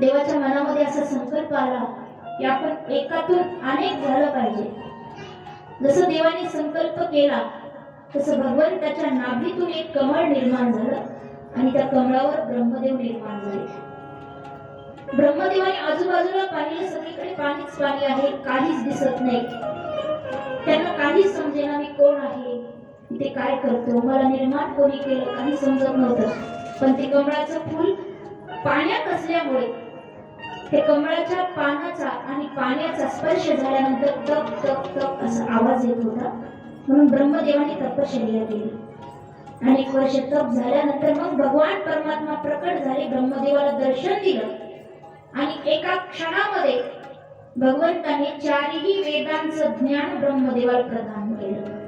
देवाच्या मनामध्ये असा संकल्प आला की आपण एकातून अनेक झालं पाहिजे. जसं देवाने संकल्प केला तसं भगवंताच्या नाभीतून एक कमळ निर्माण झालं आणि त्या कमळावर ब्रह्मदेव निर्माण झाले. ब्रह्मदेवाने आजूबाजूला पाहिलं सगळीकडे पाणीच पाणी आहे काहीच दिसत नाही. त्यांना काहीच समजेना मी कोण आहे ते काय करतो मला निर्माण कोणी केलं काही समजत नव्हतं. पण ते कमळाचं फूल पाण्यात असल्यामुळे ते कमळाच्या पानाचा आणि पाण्याचा स्पर्श झाल्यानंतर तप तप तप असा आवाज येत होता. म्हणून ब्रह्मदेवाने तपश्चर्या केली. अनेक वर्ष तप झाल्यानंतर मग भगवान परमात्मा प्रकट झाले ब्रह्मदेवाला दर्शन दिलं. आणि एका क्षणामध्ये भगवंताने चारही वेदांचं ज्ञान ब्रह्मदेवाला प्रदान केलं.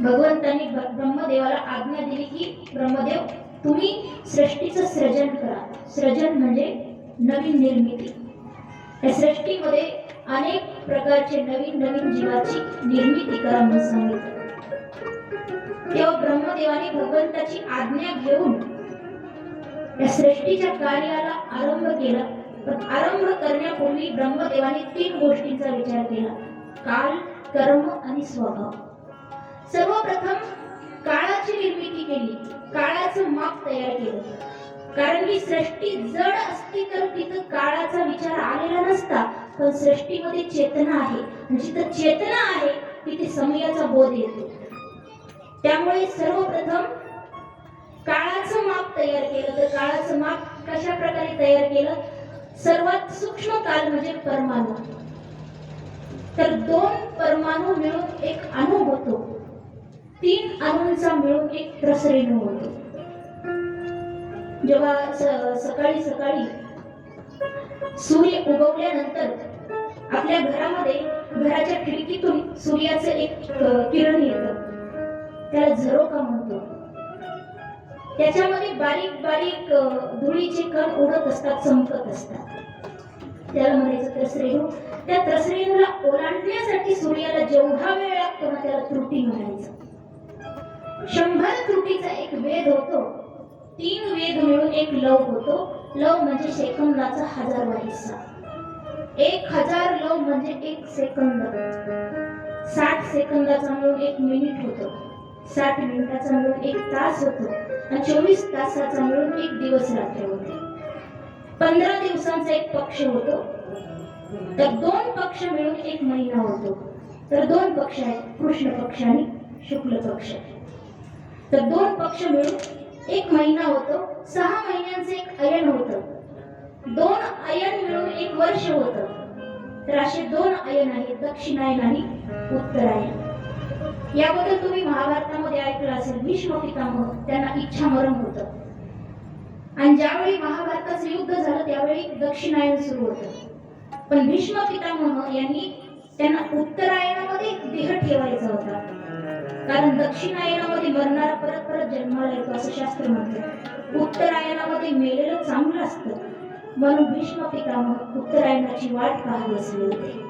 भगवंतांनी ब्रह्मदेवाला आज्ञा दिली की ब्रह्मदेव तुम्ही सृष्टीचं सृजन करा. सृजन म्हणजे नवीन निर्मिती. या सृष्टीमध्ये अनेक प्रकारचे नवीन नवीन जीवाची निर्मिती करा म्हणून सांगितलं. तेव्हा ब्रह्मदेवाने भगवंताची आज्ञा घेऊन या सृष्टीच्या कार्याला आरंभ केला. पण आरंभ करण्यापूर्वी ब्रह्मदेवाने तीन गोष्टींचा विचार केला. काल कर्म आणि स्वभाव. सर्वप्रथम काळाची निर्मिती केली काळाचं माप तयार केलं. कारण मी सृष्टी जड असती तर तिथं काळाचा विचार आलेला नसता. पण सृष्टीमध्ये चेतना आहे. जिथं चेतना आहे तिथे समयाचा बोध येतो. त्यामुळे सर्वप्रथम काळाचं माप तयार केलं. तर काळाचं माप कशा प्रकारे तयार केलं? सर्वात सूक्ष्म काल म्हणजे परमाणू. तर दोन परमाणू मिळून एक अणू होतो. तीन अणूंचा मिळून एक प्रसरेणू होतो. जेव्हा सकाळी सकाळी सूर्य उगवल्यानंतर आपल्या घरामध्ये घराच्या खिडकीतून सूर्याचं एक किरण येतं. त्याला झरोका म्हणतो. त्याच्यामध्ये बारीक बारीक धुळीचे कण उडत असतात चमकत असतात. त्याला म्हणायचं त्रसरेणू हो. त्या त्रसरेणूला ओलांडण्यासाठी सूर्याला जेवढा वेळ लागतो ना शंभर त्रुटीचा एक वेद होतो. तीन वेद मिळून एक लव होतो. लव म्हणजे सेकंदाचा हजारवा हिस्सा एक हजार लव म्हणजे एक सेकंद. साठ सेकंदाचा मिळून एक मिनिट होतो. साठ मिनिटाचा मिळून एक तास होतो. आणि चोवीस तासाचा मिळून एक दिवस रात्र होते. पंधरा दिवसांचा एक पक्ष होतो. तर दोन पक्ष मिळून एक महिना होतो. तर दोन पक्ष आहेत. कृष्ण पक्ष आणि शुक्ल पक्ष. तर दोन पक्ष मिळून एक महिना होतो. सहा महिन्यांचं एक अयन होतं. दोन अयन मिळून एक वर्ष होतं. तर असे दोन अयन आहेत. दक्षिणायन आणि उत्तरायण याबद्दल तुम्ही महाभारतामध्ये ऐकलं असेल. भीष्म पितामह त्यांना इच्छा मरण होतं. आणि ज्यावेळी महाभारताचं युद्ध झालं त्यावेळी दक्षिणायन सुरू होतं. पण भीष्म पितामह यांनी त्यांना उत्तरायणामध्ये देह ठेवायचा होता. कारण दक्षिणायनामध्ये मरणारा परत परत जन्माला येतो असं शास्त्र म्हणतं. उत्तरायणामध्ये मेलेलं चांगलं असतं. म्हणून भीष्म पितामह उत्तरायणाची वाट पाहत बसले होते.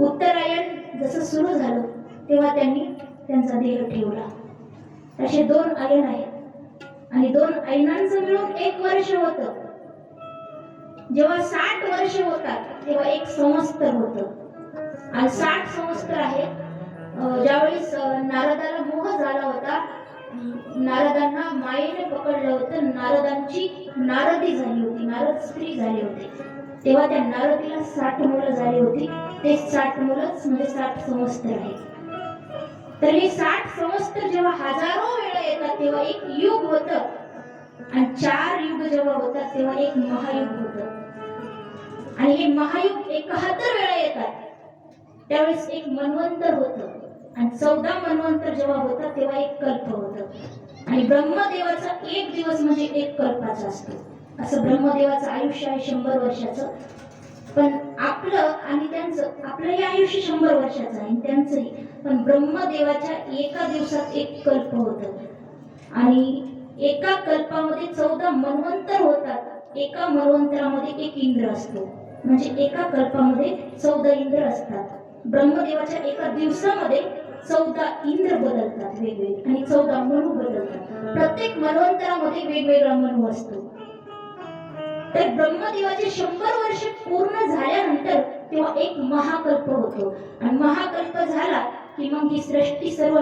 उत्तरायण जसं सुरू झालं तेव्हा त्यांनी त्यांचा देह ठेवला. असे दोन आयन आहेत. आणि दोन आयनांचं मिळून एक वर्ष होतं. जेव्हा साठ वर्ष होतात तेव्हा एक संवत्सर होत. आणि साठ संवत्सर आहेत ज्यावेळेस नारदाला मोह झाला होता नारदांना मायेने पकडलं होतं नारदांची नारदी झाली होती नारद स्त्री झाली होती. तेव्हा त्या नारदीला साठ मुलं झाली होती. ते साठ मुलंच म्हणजे साठ संवत्सर आहे. तर हे साठ संवत्सर जेव्हा हजारो वेळा येतात तेव्हा एक युग होत. आणि चार युग जेव्हा होतात तेव्हा एक महायुग होत. आणि हे महायुग एकाहत्तर वेळा येतात. त्यावेळेस एक मनवंतर होतं. आणि चौदा मनवंतर जेव्हा होतात तेव्हा एक कल्प होतं. आणि ब्रह्मदेवाचा एक दिवस म्हणजे एक कल्पाचा असतो. असं ब्रह्मदेवाचं आयुष्य आहे शंभर वर्षाचं. पण आपलं आणि त्यांचं आपलंही आयुष्य शंभर वर्षाचं आहे त्यांचंही. पण ब्रह्मदेवाच्या एका दिवसात एक कल्प होतं. आणि एका कल्पामध्ये चौदा मनवंतर होतात. एका मनवंतरामध्ये एक इंद्र असतो. म्हणजे एका कल्पामध्ये चौदा इंद्र असतात. ब्रह्मदेवाच्या एका दिवसामध्ये चौदा इंद्र बदलतात वेगवेगळे आणि चौदा मनू बदलतात. प्रत्येक मनवंतरामध्ये वेगवेगळा मनू असतो. तर ब्रह्मदेवाचे शंभर वर्ष पूर्ण झाल्यानंतर तेव्हा एक महाकल्प होतो. आणि महाकल्प झाला की मग ही सृष्टी सर्व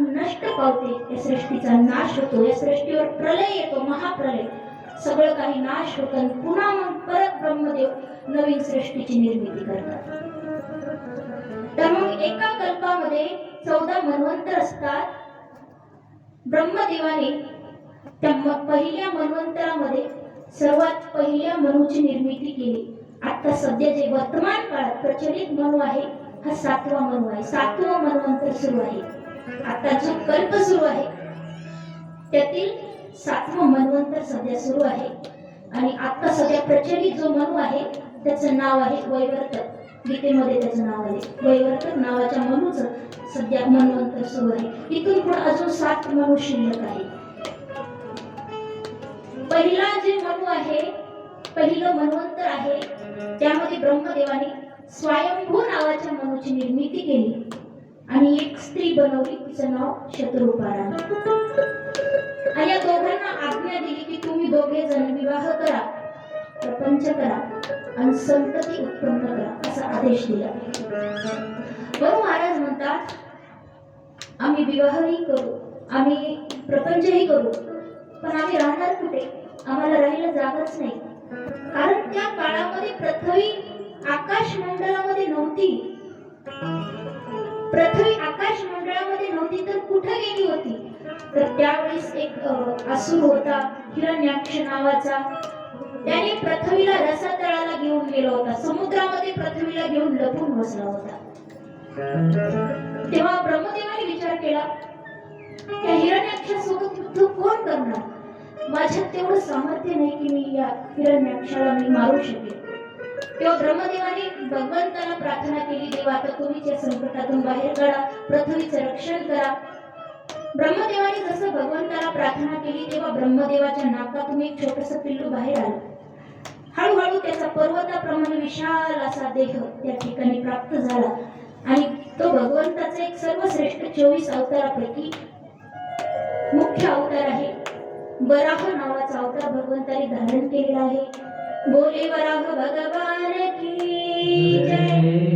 नष्ट पावते. या सृष्टीचा नाश होतो. या सृष्टीवर प्रलय येतो. महाप्रलय. सगळं काही नाश होतं पुन्हा मग परत ब्रह्मदेव नवीन सृष्टीची निर्मिती करतात. तर मग एका कल्पामध्ये चौदा मन्वंतर असतात. ब्रह्मदेवाने त्या पहिल्या मन्वंतरामध्ये सर्वात पहिल्या मनुची निर्मिती केली. आता सध्या जे वर्तमान काळात प्रचलित मनु आहे हा सातवा मनु आहे. सातवा मन्वंतर सुरू आहे. आता जो कल्प सुरू आहे त्यातील सातवा मन्वंतर सध्या सुरू आहे. आणि आता सध्या प्रचलित जो मनू आहे त्याचं नाव आहे वैवर्तक. गीतेमध्ये त्याचं नाव आहे. वैवर्तक नावाच्या मनुचं सध्या मन्वंतर सुरू आहे. इथून पण अजून सात मनू शिल्लक आहे पहिला जे मनू आहे पहिलं मनवंतर आहे त्यामध्ये ब्रह्मदेवाने स्वयंभू नावाच्या मनूची निर्मिती केली आणि एक स्त्री बनवली तिचं नाव शत्रुपारा आणि या दोघांना आज्ञा दिली की तुम्ही दोघे जण विवाह करा प्रपंच करा आणि संतती उत्पन्न करा. असा आदेश दिला. बरू महाराज म्हणतात आम्ही विवाहही करू आम्ही प्रपंचही करू पण आम्ही राहणार कुठे? आम्हाला राहायला जागाच नाही. कारण त्या काळामध्ये पृथ्वी आकाश मंडळामध्ये नव्हती. पृथ्वी आकाश मंडळामध्ये नव्हती तर कुठे गेली होती? तर त्यावेळेस एक असूर होता हिरण्याक्ष नावाचा. त्याने पृथ्वीला रसातळाला घेऊन गेला होता. समुद्रामध्ये पृथ्वीला घेऊन लपून बसला होता. तेव्हा ब्रह्मदेवाने विचार केला त्या हिरण्याक्षासोबत युद्ध कोण करणार माझ्यात तेवढं सामर्थ्य नाही की मी या हिरण्याक्षाला मी मारू शकेल तेव्हा ब्रह्मदेवाने भगवंताला प्रार्थना केली देवा आता तुम्हीच या संकटातून बाहेर काढा पृथ्वीचं रक्षण करा ब्रह्मदेवाने जसं भगवंताला प्रार्थना केली तेव्हा ब्रह्मदेवाच्या नाकातून एक छोटस पिल्लू बाहेर आलं. हळूहळू त्याचा पर्वताप्रमाणे विशाल असा देह त्या ठिकाणी प्राप्त झाला. आणि तो भगवंताचा एक सर्वश्रेष्ठ चोवीस अवतारापैकी मुख्य अवतार आहे. बराह नावाचा अवतार भगवंताने धारण केलेला आहे. बोले वराह भगवान की जय.